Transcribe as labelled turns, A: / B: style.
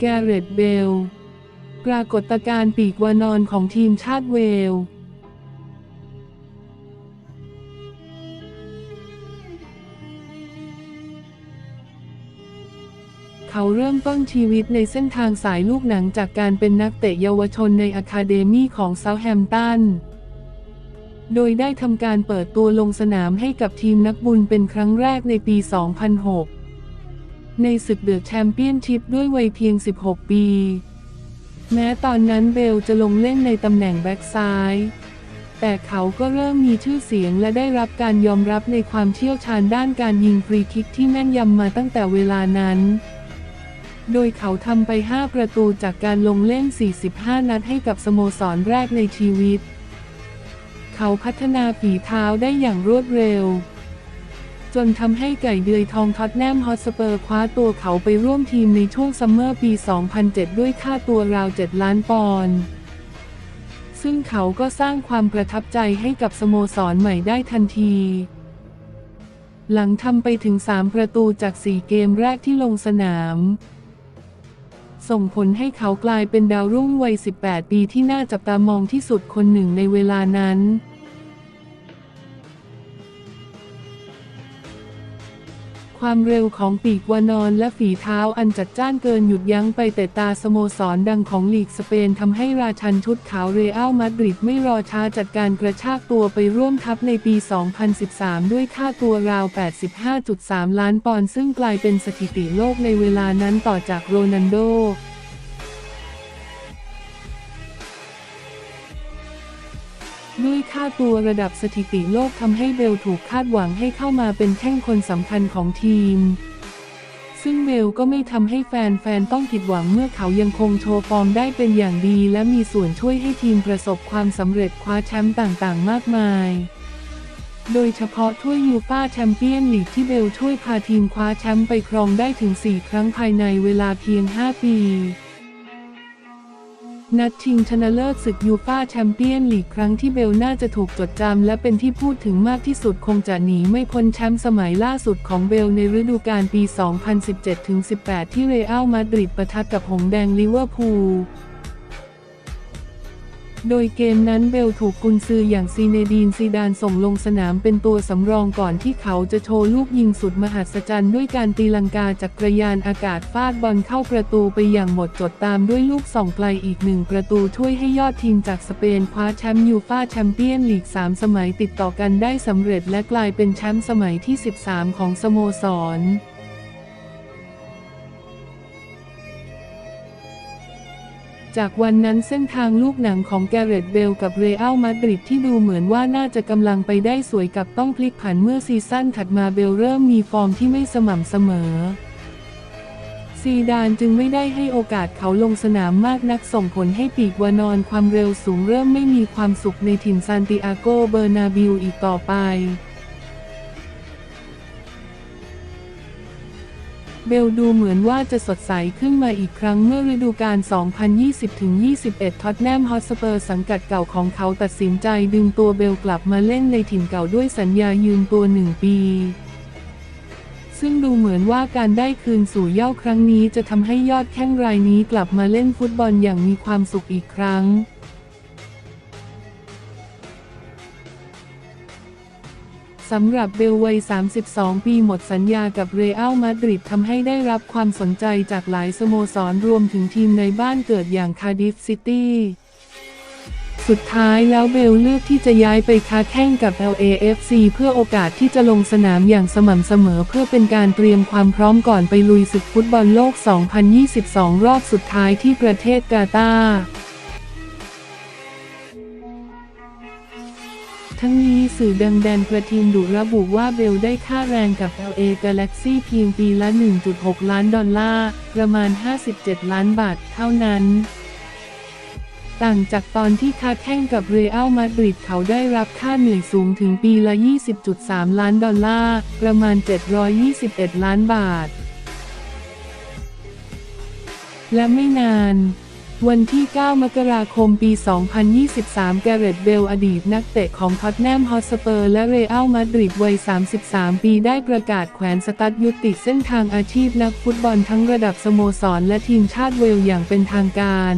A: แกเรตเบล ปรากฏการณ์ปีกวานอนของทีมชาติเวล เขาเริ่มต้นชีวิตในเส้นทางสายลูกหนังจากการเป็นนักเตะเยาวชนในอะคาเดมี่ของเซาแฮมตัน โดยได้ทำการเปิดตัวลงสนามให้กับทีมนักบุญเป็นครั้งแรกในปี 2006 ในศึกเดือะแชมเปี้ยนชิพด้วยวัยเพียง 16 ปี แม้ตอนนั้นเบลจะลงเล่นในตำแหน่งแบ็กซ้าย แต่เขาก็เริ่มมีชื่อเสียงและได้รับการยอมรับในความเชี่ยวชาญด้านการยิงฟรีคิกที่แม่นยำมาตั้งแต่เวลานั้นโดยเขาทำไป 5 ประตูจากการลงเล่น 45 นัดให้กับสโมสรแรกในชีวิต เขาพัฒนาฝีเท้าได้อย่างรวดเร็ว จนทำให้ไก่เดือยทองท็อตแนมฮอตสเปอร์คว้าตัวเขาไปร่วมทีมในช่วงซัมเมอร์ปี 2007 ด้วยค่าตัวราว 7 ล้านปอนด์ซึ่งเขาก็สร้างความประทับใจให้กับสโมสรใหม่ได้ทันที หลังทำไปถึง 3 ประตูจาก 4 เกมแรกที่ลงสนาม ส่งผลให้เขากลายเป็นดาวรุ่งวัย 18 ปีที่น่าจับตามองที่สุดคนหนึ่งในเวลานั้น ความเร็วของปีกวานอนและฝีเท้าอันจัดจ้านเกินหยุดยั้งไปแต่ตาสโมสรดังของลีกสเปนทำให้ราชันชุดขาวเรอัลมาดริดไม่รอช้าจัดการกระชากตัวไปร่วมทัพในปี 2013 ด้วยค่าตัวราว 85.3 ล้านปอนด์ซึ่งกลายเป็นสถิติโลกในเวลานั้นต่อจากโรนัลโด ด้วยค่าตัวระดับสถิติโลกทำให้เบลถูกคาดหวังให้เข้ามาเป็นแท่งคนสำคัญของทีม ซึ่งเบลก็ไม่ทำให้แฟนๆ ต้องผิดหวังเมื่อเขายังคงโชว์ฟอร์มได้เป็นอย่างดี และมีส่วนช่วยให้ทีมประสบความสำเร็จคว้าแชมป์ต่างๆ มากมายโดยเฉพาะถ้วยยูฟ่าแชมเปี้ยนลีกที่เบลช่วยพาทีมคว้าแชมป์ไปครองได้ถึง 4 ครั้งภายในเวลาเพียง 5 ปี นัดชิงชนะเลิศศึกยูฟ่าแชมเปี้ยนลีกครั้งที่เบลน่าจะถูกจดจำและเป็นที่พูดถึงมากที่สุดคงจะหนีไม่พ้นแชมป์สมัยล่าสุดของเบลในฤดูกาลปี 2017-18 ที่เรอัลมาดริดประทับกับหงส์แดงลิเวอร์พูล โดยเกมนั้นเบลถูกกุนซืออย่างซีเนดีนซีดานส่งลงสนามเป็นตัวสำรองก่อนที่เขาจะโชว์ลูกยิงสุดมหัศจรรย์ด้วยการตีลังกาจากกระยานอากาศฟาดบอลเข้าประตูไปอย่างหมดจดตามด้วยลูกส่องไกลอีกหนึ่งประตูช่วยให้ยอดทีมจากสเปนคว้าแชมป์ยูฟ่าแชมเปี้ยนลีก 3 สมัยติดต่อกันได้สำเร็จและกลายเป็นแชมป์สมัยที่ 13 ของสโมสร จากวันนั้นเส้นทางลูกหนังของแกเรตเบลกับเรอัลมาดริดที่ดูเหมือนว่าน่าจะกำลังไปได้สวยกับต้องพลิกผันเมื่อซีซั่นถัดมาเบลเริ่มมีฟอร์มที่ไม่สม่ำเสมอ ซีดานจึงไม่ได้ให้โอกาสเขาลงสนามมากนักส่งผลให้ปีกวานอนความเร็วสูงเริ่มไม่มีความสุขในถิ่นซานติอาโกเบอร์นาบิวอีกต่อไป เบลดูเหมือนว่าจะสดใสขึ้นมาอีกครั้งเมื่อฤดูกาล 2020-21 ท็อตแนมฮอตสเปอร์สังกัดเก่าของเขาตัดสินใจดึงตัวเบลกลับมาเล่นในถิ่นเก่าด้วยสัญญายืมตัวหนึ่งปี ซึ่งดูเหมือนว่าการได้คืนสู่เย้าครั้งนี้จะทำให้ยอดแข้งรายนี้กลับมาเล่นฟุตบอลอย่างมีความสุขอีกครั้ง สำหรับเบลวัย 32 ปีหมดสัญญากับเรอัลมาดริดทำให้ได้รับความสนใจจากหลายสโมสรรวมถึงทีมในบ้านเกิดอย่างคาร์ดิฟซิตี้สุดท้ายแล้วเบลเลือกที่จะย้ายไปค้าแข่งกับ LAFC เพื่อโอกาสที่จะลงสนามอย่างสม่ำเสมอเพื่อเป็นการเตรียมความพร้อมก่อนไปลุยศึกฟุตบอลโลก 2022 รอบสุดท้ายที่ประเทศกาตาร์ ทั้งนี้สื่อดังแดนประทินดุระบุว่าเบลได้ค่าแรงกับ LA Galaxy เพียงปีละ 1.6 ล้านดอลลาร์ ประมาณ 57 ล้านบาทเท่านั้น ต่างจากตอนที่ค้าแข่งกับเรอัลมาดริดเขาได้รับค่าเหนื่อยสูงถึงปีละ 20.3 ล้านดอลลาร์ ประมาณ 721 ล้านบาท และไม่นาน วันที่ 9 มกราคม ปี 2023 แกเรตเบลอดีตนักเตะของท็อตแนมฮอสเปอร์ และเรอัลมาดริดวัย 33 ปีได้ประกาศแขวนสตัดยุติเส้นทางอาชีพนักฟุตบอลทั้งระดับสโมสรและทีมชาติเวลอย่างเป็นทางการ